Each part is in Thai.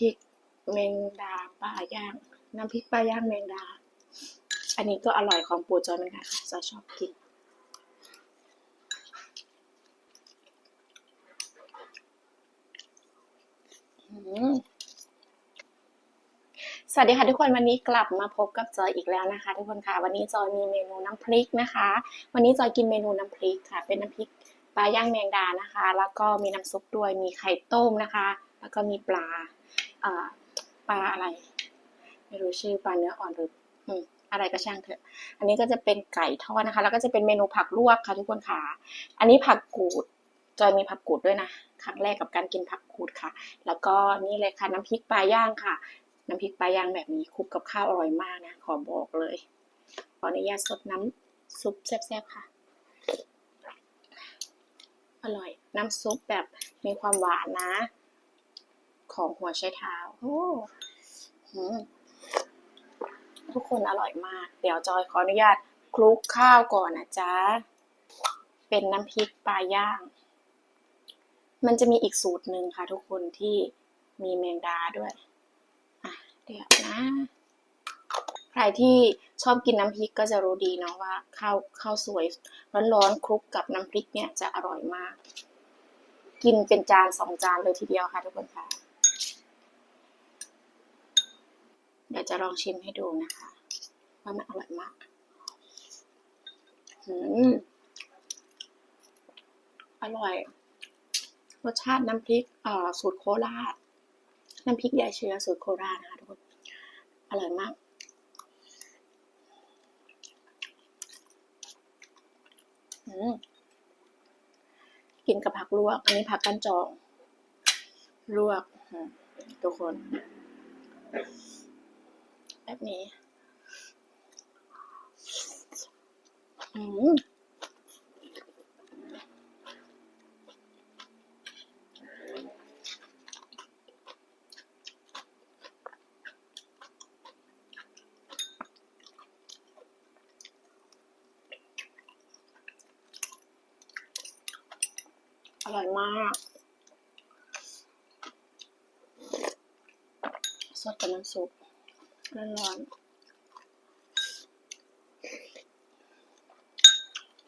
พริกแมงดาปลาย่าง น้ำพริกปลาย่างแมงดา อันนี้ก็อร่อยของปู่จอยเหมือนกันค่ะจอยชอบกินสวัสดีค่ะทุกคนวันนี้กลับมาพบกับจอยอีกแล้วนะคะ ทุกคนค่ะ วันนี้จอยมีเมนูน้ำพริกนะคะ วันนี้จอยกินเมนูน้ำพริกค่ะ เป็นน้ำพริกปลาย่างแมงดานะคะ แล้วก็มีน้ำซุปด้วยมีไข่ต้มนะคะ แล้วก็มีปลา ปลาอะไร ไม่รู้ชื่อปลาเนื้ออ่อนหรืออะไรก็ช่างเถอะ อันนี้ก็จะเป็นไก่ทอดนะคะ แล้วก็จะเป็นเมนูผักลวกค่ะทุกคนค่ะ อันนี้ผักกูดจอยมีผักกูดด้วยนะ ครั้งแรกกับการกินผักกูดค่ะ แล้วก็นี่เลยค่ะน้ำพริกปลาย่างค่ะ น้ำพริกปลาย่างแบบนี้คลุกกับข้าวอร่อยมากนะ ขอบอกเลย ขออนุญาตสดน้ำซุปแซ่บๆค่ะ อร่อย น้ำซุปแบบมีความหวานนะ ของหัวไชเท้าโอ้ทุกคนอร่อยมาก เดี๋ยวจอยขออนุญาตคลุกข้าวก่อนนะจ๊ะ เป็นน้ำพริกปลาย่าง มันจะมีอีกสูตรหนึ่งค่ะ ทุกคนที่มีแมงดาด้วยอะเดี๋ยวนะใครที่ชอบกินน้ำพริกก็จะรู้ดีเนาะว่าข้าวข้าวสวยร้อนๆคลุกกับน้ำพริกเนี่ยจะอร่อยมาก กินเป็นจานสองจานเลยทีเดียวค่ะทุกคนค่ะ เดี๋ยวจะลองชิมให้ดูนะคะว่ามันอร่อยมากอืมอร่อย รสชาติน้ำพริกเอ่อสูตรโคราช น้ำพริกยายเชื้อสูตรโคราชนะคะทุกคน อร่อยมากอืมกินกับผักลวก อันนี้ผักกันจอง ลวก ทุกคน แบบนี้อืมอร่อยมาก สดกับน้ำซุป ร้อนๆ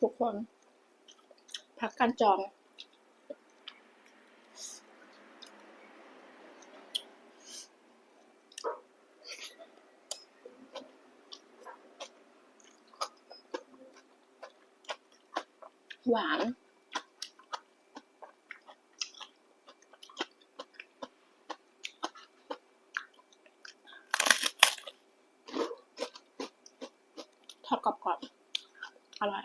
ทุกคน พักกันจอง หวาน กรอบๆ อร่อย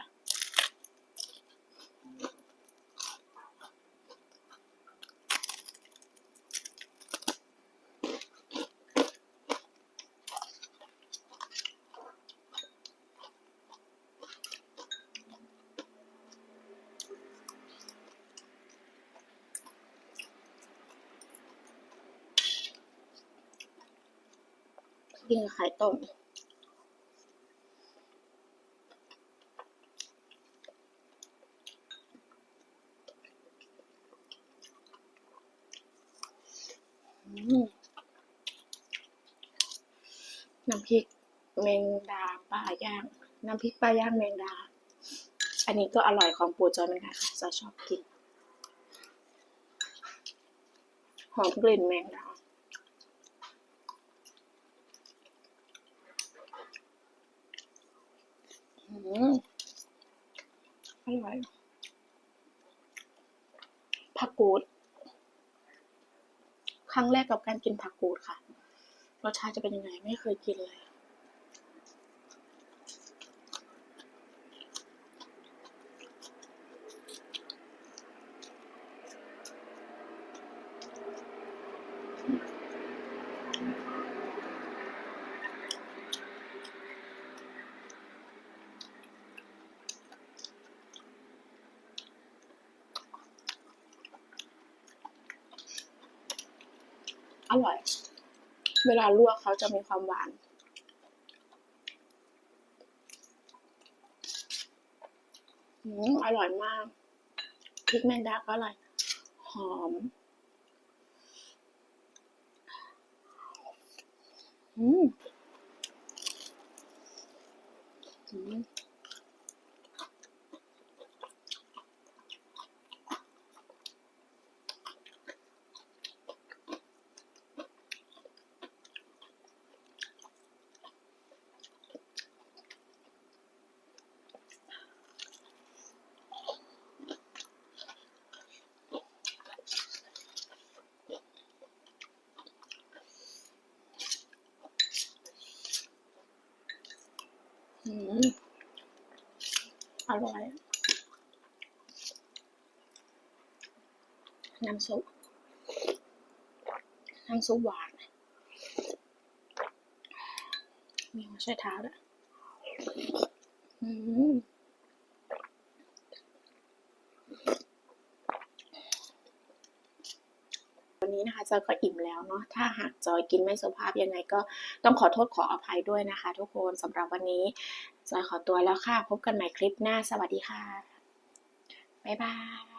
กินไข่ต้ม น้ำพริกแมงดาปลาย่าง น้ำพริกปลาย่างแมงดา อันนี้ก็อร่อยของปูจอยเหมือนกันค่ะจะชอบกิน หอมกลิ่นแมงดาอร่อยผักกูด รั้งแรกกับการกินผักกูดค่ะ รสชาติจะเป็นยังไงไม่เคยกินเลย อร่อย เวลาลวกเขาจะมีความหวาน อืมอร่อยมากพริกแมงดาก็อร่อย หอม อืม อืมอืม อร่อย น้ำซุป น้ำซุปหวาน มีหัวไชเท้าด้วย อืม วันนี้นะคะ จอยก็อิ่มแล้วเนาะถ้าหากจอยกินไม่สุภาพยังไงก็ต้องขอโทษขออภัยด้วยนะคะ ทุกคนสำหรับวันนี้จอยขอตัวแล้วค่ะ พบกันใหม่คลิปหน้าสวัสดีค่ะบ๊ายบาย